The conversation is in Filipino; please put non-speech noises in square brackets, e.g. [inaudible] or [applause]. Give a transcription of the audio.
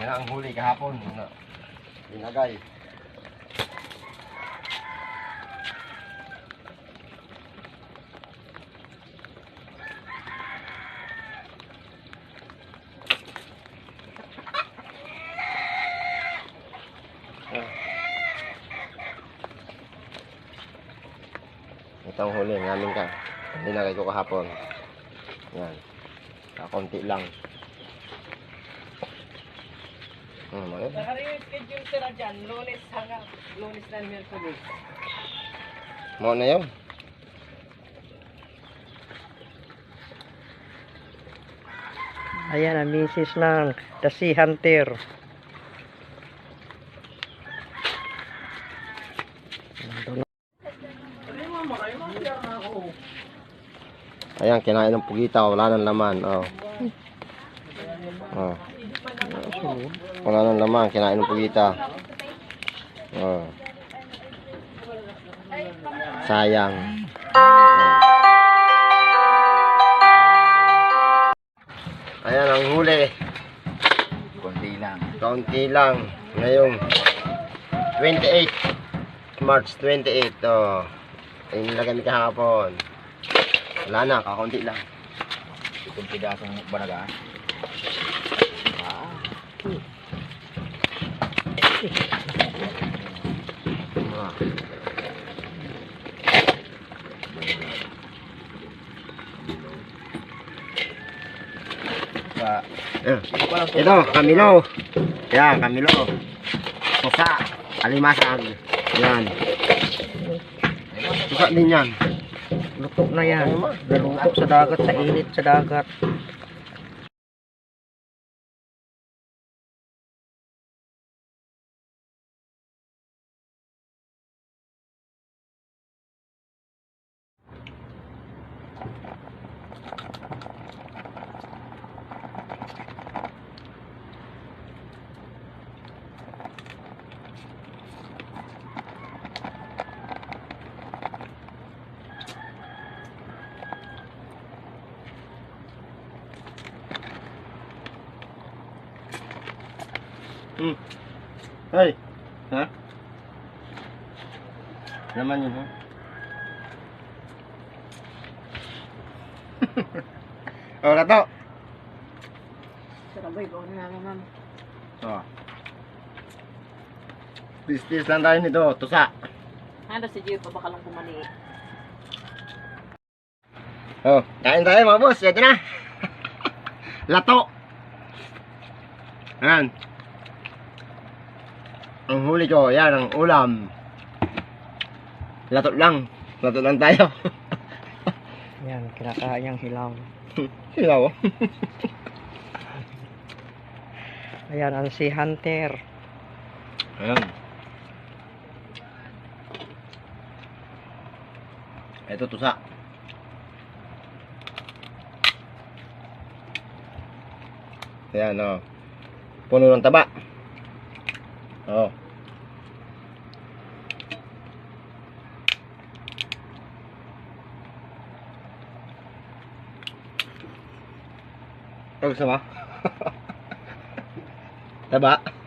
Yan ang huli kahapon. Na, inagay. Ito ang huli namin ka. Nilagay ko kahapon. Yan. Kakunti lang. Hmm, maganda. Nakarinig schedule sila dyan, lunes hanggang lunes na Merkulis. Mo na yun. Ayan ang misis ng The Sea Hunter. Ayan, kinain ng pugita. Wala nang laman. Oh. Oh. Wala nang laman. Kinain ng pugita. Oh. Sayang. Oh. Ayan ang huli. Konti lang. Kaunti lang. Ngayong 28. March 28. Oh. Ayun nilagay mi kahapon. Wala na, kakaunti lang. Itong pidasong banaga. Ah. Ah. Eh, ito Camilo. Yan, Camilo. Susa. Alimasag. Yan. Susa din yan. Luto na yan. Naluto sa dagat, sa init sa dagat. Hmm. Hey. Ha? Naman yun, ha? oh, kato. Sarabay, ko na naman. Oh. Tis-tis lang tayo nito, tusa. Handa si pa baka lang kumani. Oh, kain tayo mga boss. Ito na. [laughs] Lato. Ayan. Ang huli ko, yan ang ulam. Lato lang. Lato lang tayo. [laughs] Yan, kinakain yung hilaw. [laughs] Silaw. Ayan, ang Sea Hunter. Ayan. Ito tusa. Ayan, oh. Puno ng taba. Oh. Ano gusto mo? taba.